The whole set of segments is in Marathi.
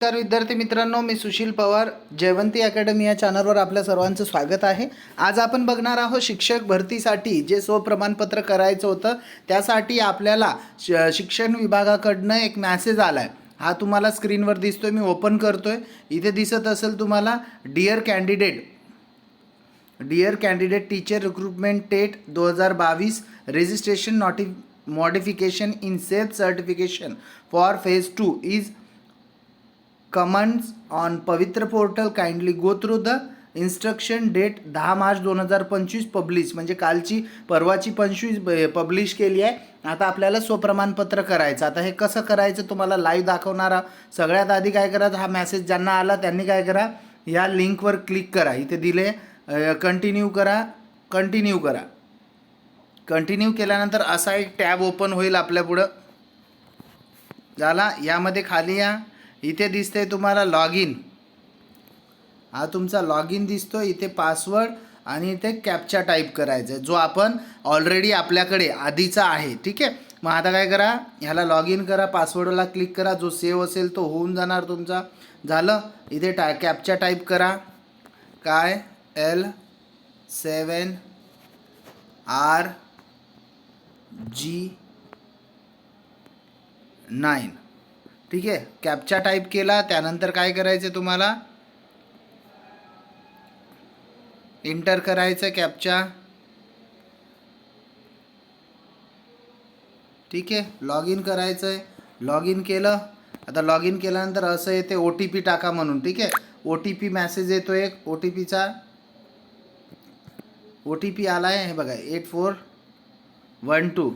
नमस्कार विद्यार्थी मित्रांनो मी सुशील पवार जयवंती अकॅडमी या चॅनलवर आपल्या सर्वांचं स्वागत आहे. आज आपण बघणार आहोत शिक्षक भरतीसाठी जे स्वप्रमाणपत्र करायचं होतं त्यासाठी आपल्याला श शिक्षण विभागाकडनं एक मॅसेज आला आहे हा तुम्हाला स्क्रीनवर दिसतोय मी ओपन करतोय. इथे दिसत असेल तुम्हाला dear candidate dear candidate teacher recruitment TET दो हजार बावीस registration note modification in self certification for phase two is commands on Pavitra portal kindly go through the instruction date दहा मार्च दोन हजार पंचवीस पब्लिश म्हणजे कालची परवाची पंचवीस पब्लिश केली आहे. आता आपल्याला स्वप्रमाणपत्र करायचं. आता हे कसं करायचं तुम्हाला लाईव्ह दाखवणारा सगळ्यात आधी काय करा हा मेसेज ज्यांना आला त्यांनी काय करा या लिंकवर क्लिक करा. इथे दिले कंटिन्यू करा कंटिन्यू करा. कंटिन्यू केल्यानंतर असा एक टॅब ओपन होईल आपल्यापुढं झाला यामध्ये खाली या. इथे दिसतंय तुम्हाला लॉग इन हा तुमचा लॉग इन दिसतो इथे पासवर्ड आणि इथे कॅपचा टाईप करायचा आहे जो आपण ऑलरेडी आपल्याकडे आधीचा आहे ठीक आहे? मग आता काय करा ह्याला लॉग इन करा पासवर्डला क्लिक करा जो सेव्ह असेल तो होऊन जाणार तुमचा. झालं? इथे टा कॅपचा टाईप करा. काय? L seven R G nine ठीक आहे? कॅपचा टाईप केला त्यानंतर काय करायचं तुम्हाला? इंटर करायचं कॅपचा ठीक आहे? लॉग इन करायचं आहे लॉग इन केलं. आता लॉग इन केल्यानंतर असं येते ओ टी पी टाका म्हणून. ठीक आहे? ओ टी पी मॅसेज येतो एक. ओ टी पीचा ओ टी पी आला आहे हे बघा eight four one two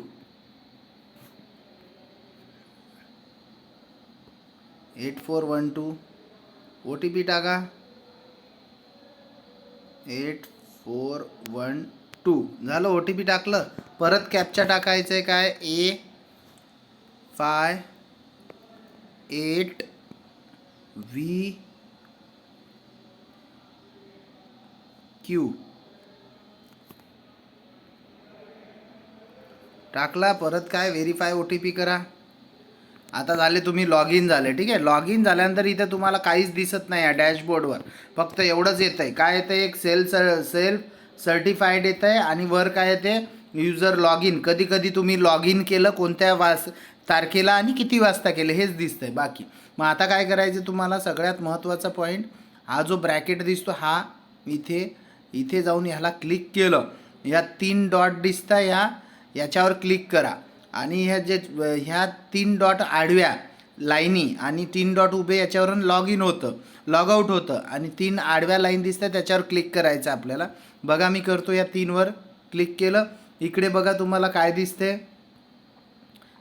eight four one two O T P टाका एट फोर वन टू झालं ओ टी पी टाकलं. परत कॅपचा टाकायचं आहे काय? A five eight V Q टाकला परत काय? व्हेरीफाय ओ टी पी करा. आता झाले तुम्ही लॉग इन झाले ठीक आहे? लॉग इन झाल्यानंतर इथे तुम्हाला काहीच दिसत नाही आहे डॅशबोर्डवर फक्त एवढंच येतं आहे काय येतं एक सेल स सेल्फ सर्टिफाईड येतं आहे आणि वर काय येते युजर लॉग इन कधी कधी तुम्ही लॉग इन केलं कोणत्या वास तारखेला आणि किती वाजता केलं हेच दिसतं आहे बाकी. मग आता काय करायचं तुम्हाला? सगळ्यात महत्त्वाचा पॉईंट हा जो ब्रॅकेट दिसतो हा इथे इथे जाऊन ह्याला क्लिक केलं. या तीन डॉट दिसता या याच्यावर क्लिक करा. आणि ह्या जे ह्या तीन डॉट आडव्या लाईनी आणि तीन डॉट उभे याच्यावरून लॉग इन होतं. लॉग आऊट होतं. आणि तीन आडव्या लाईन दिसतात त्याच्यावर क्लिक करायचं आपल्याला. बघा मी करतो या तीनवर क्लिक केलं. इकडे बघा तुम्हाला काय दिसते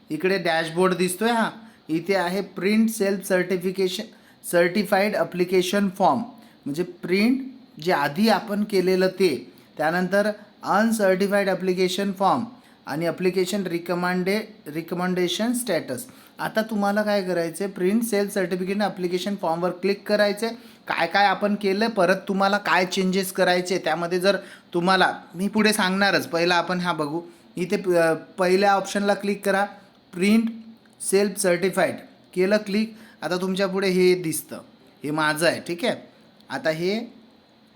इकडे डॅशबोर्ड दिसतो आहे हा. इथे आहे print self certification certified application form म्हणजे प्रिंट जे आधी आपण केलेलं ते. त्यानंतर अनसर्टिफाईड अप्लिकेशन फॉर्म आणि अप्लिकेशन रिकमांडे रिकमेंडेशन स्टॅटस आता तुम्हाला काय करायचं आहे प्रिंट सेल्फ सर्टिफिकेट अप्लिकेशन फॉर्मवर क्लिक करायचं आहे काय काय आपण केलं परत तुम्हाला काय चेंजेस करायचे? त्यामध्ये जर तुम्हाला मी पुढे सांगणारच. पहिला आपण हा बघू. इथे पहिल्या ऑप्शनला क्लिक करा. प्रिंट सेल्फ सर्टिफाईड केलं क्लिक आता तुमच्यापुढे हे दिसतं. हे माझं आहे. ठीक आहे? आता हे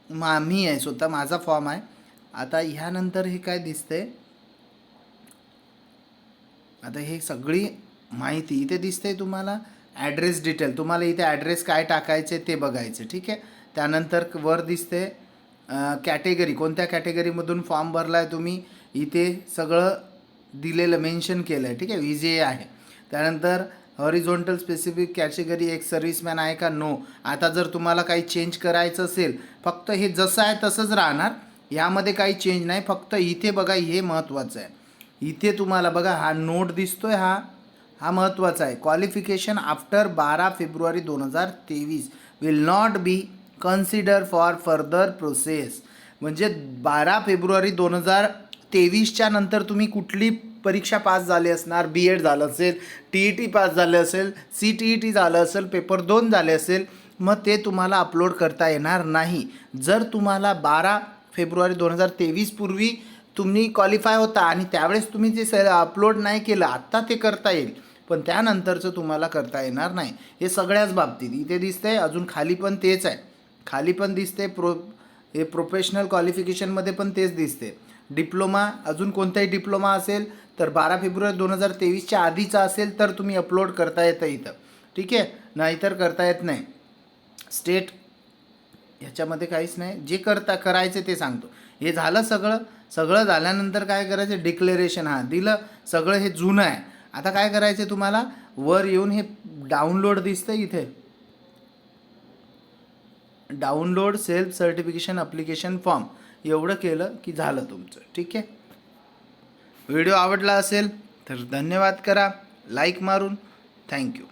मा मी आहे. स्वतः माझा फॉर्म आहे. आता ह्यानंतर हे काय दिसतंय? आता हे सगळी माहिती इथे दिसते तुम्हाला. ॲड्रेस डिटेल तुम्हाला इथे ॲड्रेस काय टाकायचे ते बघायचं ठीक आहे? त्यानंतर वर दिसते कॅटेगरी कोणत्या कॅटेगरीमधून फॉर्म भरला आहे तुम्ही? इथे सगळं दिलेलं मेन्शन केलं आहे? ठीक आहे विजे आहे. त्यानंतर हॉरिझोंटल स्पेसिफिक कॅटेगरी एक सर्व्हिसमॅन आहे का? नो आता जर तुम्हाला काही चेंज करायचं असेल फक्त हे जसं आहे तसंच राहणार. यामध्ये काही चेंज नाही. फक्त इथे बघा हे महत्त्वाचं आहे. इथे तुम्हाला बघा हा नोट दिसतोय हा. हा महत्त्वाचा आहे. क्वालिफिकेशन आफ्टर बारा फेब्रुवारी दोन हजार तेवीस will not be consider for further process म्हणजे बारा फेब्रुवारी दोन हजार तेवीसच्या नंतर तुम्ही कुठली परीक्षा पास झाली असणार? बी एड झालं असेल टी ई टी पास झालं असेल सी टी ई टी झालं असेल पेपर दोन झाले असेल मग ते तुम्हाला अपलोड करता येणार नाही. जर तुम्हाला बारा फेब्रुवारी दोन हजार तेवीसपूर्वी पूर्वी तुम्ही क्वालिफाय होता आणि त्यावेळेस तुम्ही जे स अपलोड नाही केलं आत्ता ते करता येईल. पण त्यानंतरचं तुम्हाला करता येणार नाही. हे सगळ्याच बाबतीत. इथे दिसतंय अजून खाली पण तेच आहे. खाली पण दिसते प्रो हे प्रोफेशनल क्वालिफिकेशनमध्ये पण तेच दिसते डिप्लोमा अजून कोणताही डिप्लोमा असेल तर बारा फेब्रुवारी दोन हजार तेवीसच्या आधीचा असेल तर तुम्ही अपलोड करता येतं इथं. ठीक आहे? नाहीतर करता येत नाही. स्टेट ह्याच्यामध्ये काहीच नाही. जे करता करायचे ते सांगतो. हे झालं सगळं. सगळं झाल्यानंतर काय करायचं? डिक्लेरेशन हां दिलं सगळं हे जुनं आहे. आता काय करायचं तुम्हाला? वर येऊन हे डाउनलोड दिसतं इथे. Download self certification application form एवढं केलं की झालं तुमचं. ठीक आहे? व्हिडिओ आवडला असेल तर धन्यवाद करा. लाईक मारून. थँक्यू